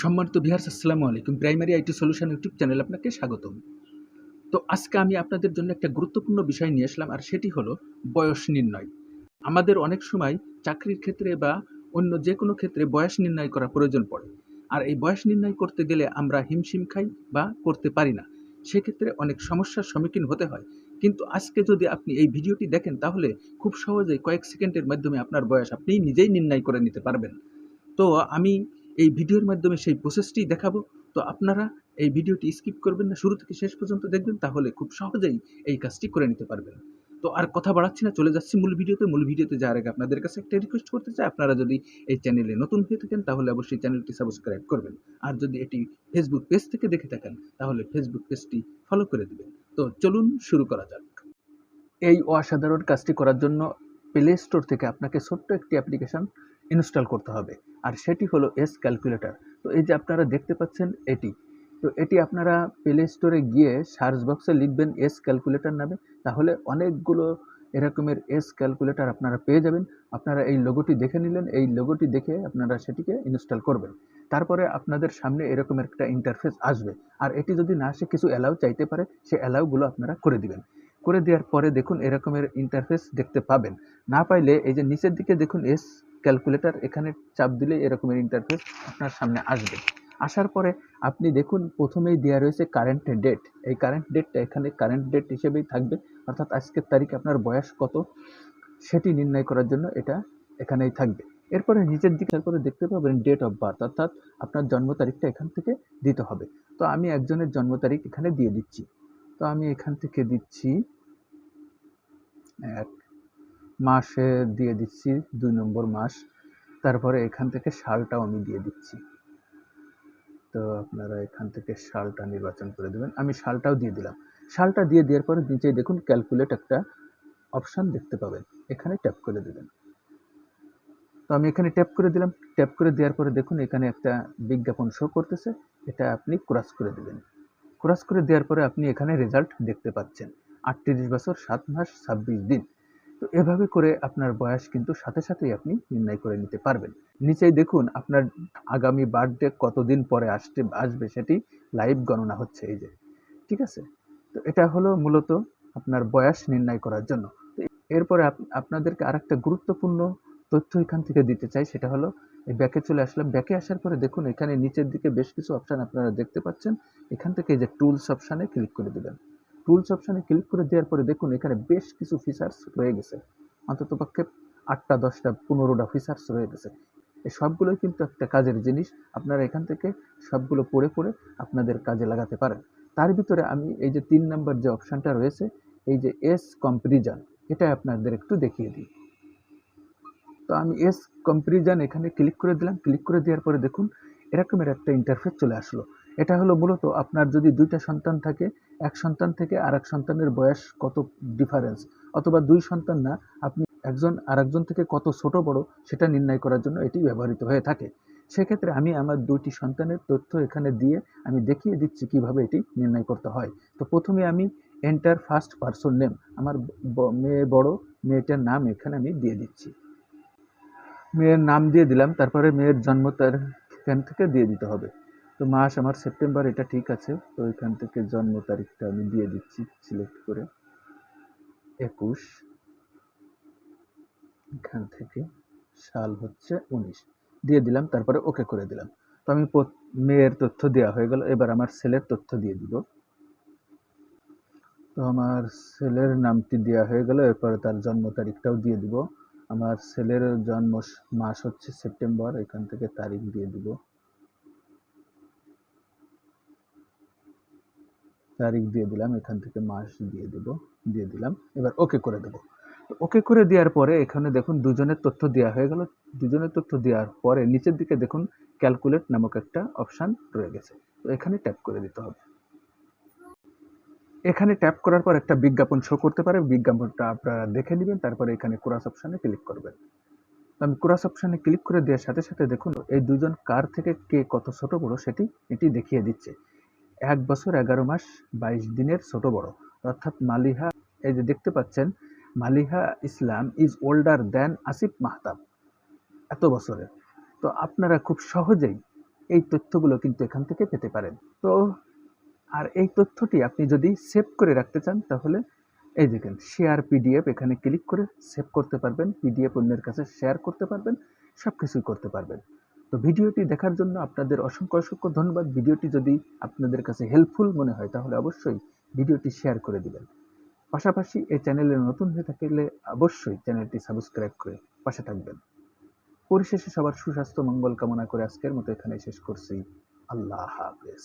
সম্মানিত বিহার আসসালামু আলাইকুম। Primary IT solution YouTube channel আপনাকে স্বাগতম। তো আজকে আমি আপনাদের জন্য একটা গুরুত্বপূর্ণ বিষয় নিয়ে আসলাম, আর সেটি হলো বয়স নির্ণয়। আমাদের অনেক সময় চাকরির ক্ষেত্রে বা অন্য যে কোনো ক্ষেত্রে বয়স নির্ণয় করা প্রয়োজন পড়ে। আর এই বয়স নির্ণয় করতে গেলে আমরা হিমশিম খাই বা করতে পারি না। সেক্ষেত্রে অনেক সমস্যার সম্মুখীন হতে হয়। কিন্তু আজকে যদি আপনি এই ভিডিওটি দেখেন, তাহলে খুব সহজেই কয়েক সেকেন্ডের মাধ্যমে আপনার বয়স আপনি নিজেই নির্ণয় করে নিতে পারবেন। তো আমি এই ভিডিওর মাধ্যমে সেই প্রসেসটি দেখাবো। তো আপনারা এই ভিডিওটি স্কিপ করবেন না, শুরু থেকে শেষ পর্যন্ত দেখবেন, তাহলে খুব সহজেই এই কাজটি করে নিতে পারবেন। তো আর কথা বাড়াচ্ছি না, চলে যাচ্ছি মূল ভিডিওতে। মূল ভিডিওতে যাওয়ার আগে আপনাদের কাছে একটা রিকোয়েস্ট করতে চাই। আপনারা যদি এই চ্যানেলে নতুন হয়ে থাকেন, তাহলে অবশ্যই চ্যানেলটি সাবস্ক্রাইব করবেন। আর যদি এটি ফেসবুক পেজ থেকে দেখে থাকেন, তাহলে ফেসবুক পেজটি ফলো করে দেবেন। তো চলুন শুরু করা যাক। এই অসাধারণ কাজটি করার জন্য প্লে স্টোর থেকে আপনাকে ছোট্ট একটি অ্যাপ্লিকেশন ইনস্টল করতে হবে। আর সেটি হলো এস ক্যালকুলেটর তো এই যে আপনারা দেখতে পাচ্ছেন এটি। তো এটি আপনারা প্লে স্টোরে গিয়ে সার্চ বক্সে লিখবেন এস ক্যালকুলেটর নামে। তাহলে অনেকগুলো এরকমের এস ক্যালকুলেটর আপনারা পেয়ে যাবেন। আপনারা এই লোগোটি দেখে নিলেন। এই লোগোটি দেখে আপনারা সেটিকে ইনস্টল করবেন। তারপরে আপনাদের সামনে এরকম একটা ইন্টারফেস আসবে। আর এটি যদি না আসে, কিছু অ্যালাউ চাইতে পারে, সে অ্যালাউগুলো আপনারা করে দিবেন। করে দেওয়ার পরে দেখুন এরকমের ইন্টারফেস দেখতে পাবেন। না পাইলে এই যে নিচের দিকে দেখুন এস ক্যালকুলেটর এখানে চাপ দিলে এরকমের ইন্টারফেস আপনার সামনে আসবে। আসার পরে আপনি দেখুন প্রথমেই দেওয়া রয়েছে কারেন্ট ডেট এই কারেন্ট ডেটটা এখানে কারেন্ট ডেট হিসেবেই থাকবে। অর্থাৎ আজকের তারিখে আপনার বয়স কত, সেটি নির্ণয় করার জন্য এটা এখানেই থাকবে। এরপরে নিচের দিকে করে দেখতে পাবেন ডেট অফ বার্থ অর্থাৎ আপনার জন্ম তারিখটা এখান থেকে দিতে হবে। তো আমি একজনের জন্ম তারিখ এখানে দিয়ে দিচ্ছি। তো আমি এখান থেকে দিচ্ছি এক মাসে দিয়ে দিচ্ছি দুই নম্বর মাস। তারপরে এখান থেকে সালটাও আমি দিয়ে দিচ্ছি। তো আপনারা এখান থেকে সালটা নির্বাচন করে দেবেন। আমি সালটাও দিয়ে দিলাম। সালটা দিয়ে দেওয়ার পরে নিচে দেখুন ক্যালকুলেট একটা অপশান দেখতে পাবেন। এখানে ট্যাপ করে দেবেন। তো আমি এখানে ট্যাপ করে দিলাম। ট্যাপ করে দেওয়ার পরে দেখুন এখানে একটা বিজ্ঞাপন শো করতেছে। এটা আপনি ক্রস করে দেবেন। ক্রস করে দেওয়ার পরে আপনি এখানে রেজাল্ট দেখতে পাচ্ছেন। আটত্রিশ বছর, সাত মাস, ছাব্বিশ দিন। তো এভাবে করে আপনার বয়স কিন্তু সাথে সাথেই আপনি নির্ণয় করে নিতে পারবেন। নিচেই দেখুন আপনার আগামী বার্থডে কতদিন পরে আসতে, আসবে সেটি লাইভ গণনা হচ্ছে এই যে। ঠিক আছে? তো এটা হলো মূলত আপনার বয়স নির্ণয় করার জন্য। এরপরে আপনাদেরকে আরেকটা গুরুত্বপূর্ণ তথ্য এখান থেকে দিতে চাই, সেটা হলো এই ব্যাকে চলে আসলাম। ব্যাকে আসার পরে দেখুন এখানে নিচের দিকে বেশ কিছু অপশান আপনারা দেখতে পাচ্ছেন। এখান থেকে যে টুলস অপশানে ক্লিক করে দেবেন। টুলস অপশানে ক্লিক করে দেওয়ার পরে দেখুন এখানে বেশ কিছু ফিচার্স রয়ে গেছে। অন্ততপক্ষে আটটা, দশটা, পনেরোটা ফিচার্স রয়ে গেছে। এই সবগুলোই কিন্তু একটা কাজের জিনিস। আপনারা এখান থেকে সবগুলো পড়ে পড়ে আপনাদের কাজে লাগাতে পারেন। তার ভিতরে আমি এই যে তিন নম্বর যে অপশানটা রয়েছে, এই যে এস কম্পারিজন এটা আপনাদের একটু দেখিয়ে দিই। তো আমি এস কম্পারিজন এখানে ক্লিক করে দিলাম। ক্লিক করে দেওয়ার পরে দেখুন, এরকমের একটা ইন্টারফেস চলে আসলো। এটা হলো মূলত আপনার যদি দুইটা সন্তান থাকে, এক সন্তান থেকে আর এক সন্তানের বয়স কত ডিফারেন্স অথবা দুই সন্তান না, আপনি একজন আর একজন থেকে কত ছোট বড়, সেটা নির্ণয় করার জন্য এটি ব্যবহৃত হয়ে থাকে। সেক্ষেত্রে আমি আমার দুইটি সন্তানের তথ্য এখানে দিয়ে আমি দেখিয়ে দিচ্ছি কীভাবে এটি নির্ণয় করতে হয়। তো প্রথমে আমি এন্টার ফার্স্ট পার্সন নেম আমার মেয়ে বড়, মেয়েটার নাম এখানে আমি দিয়ে দিচ্ছি। মেয়ের নাম দিয়ে দিলাম, তারপরে মেয়ের জন্ম তার থেকে দিয়ে দিতে হবে। তো মাস আমার সেপ্টেম্বর, এটা ঠিক আছে। তো এখান থেকে জন্ম তারিখটা আমি দিয়ে দিচ্ছি সিলেক্ট করে। একুশ। এখান থেকে সাল হচ্ছে উনিশ। দিয়ে দিলাম, তারপরে ওকে করে দিলাম। তো আমি মেয়ের তথ্য দেওয়া হয়ে গেল, এবার আমার ছেলের তথ্য দিয়ে দিব। তো আমার ছেলের নামটি দেওয়া হয়ে গেল, এরপরে তার জন্ম তারিখটাও দিয়ে দিব। আমার ছেলের জন্ম মাস হচ্ছে সেপ্টেম্বর, এখান থেকে তারিখ দিয়ে দিব। তারিখ দিয়ে দিলাম, এখান থেকে মাস দিয়ে দেব, দিয়ে দিলাম। এবার ওকে করে দেব। ওকে করে দেওয়ার পরে এখানে দেখুন দুজনের তথ্য দেওয়া হয়ে গেল। দুজনের তথ্য দেওয়ার পরে নিচের দিকে দেখুন ক্যালকুলেট নামক একটা অপশান রয়ে গেছে। তো এখানে ট্যাপ করে দিতে হবে। এখানে ট্যাপ করার পর একটা বিজ্ঞাপন শো করতে পারে। বিজ্ঞাপনটা আপনারা দেখে নেবেন, তারপরে এখানে ক্রাস অপশানে ক্লিক করবেন। আমি ক্রাস অপশানে ক্লিক করে দেওয়ার সাথে সাথে দেখুন, এই দুজন কার থেকে কে কত ছোট বড় সেটি এটি দেখিয়ে দিচ্ছে। এক বছর এগারো মাস বাইশ দিনের ছোট বড়। অর্থাৎ মালিহা, এই যে দেখতে পাচ্ছেন, Maliha Islam is older than Asif Mahtab. এত বছরের। তো আপনারা খুব সহজেই এই তথ্যগুলো কিন্তু এখান থেকে পেতে পারেন। তো আর এই তথ্যটি আপনি যদি সেভ করে রাখতে চান, তাহলে এই দেখেন শেয়ার পিডিএফ এখানে ক্লিক করে সেভ করতে পারবেন। পিডিএফ অন্যের কাছে শেয়ার করতে পারবেন সব কিছুই করতে পারবেন। তো ভিডিওটি দেখার জন্য আপনাদের অসংখ্য অসংখ্য ধন্যবাদ। ভিডিওটি যদি আপনাদের কাছে হেল্পফুল মনে হয়, তাহলে অবশ্যই ভিডিওটি শেয়ার করে দিবেন। পাশাপাশি এই চ্যানেলে নতুন হয়ে থাকলে অবশ্যই চ্যানেলটি সাবস্ক্রাইব করে পাশে থাকবেন। পরিশেষে সবার সুস্বাস্থ্য, মঙ্গল কামনা করে আজকের মতো এখানে শেষ করছি। আল্লাহ হাফেজ।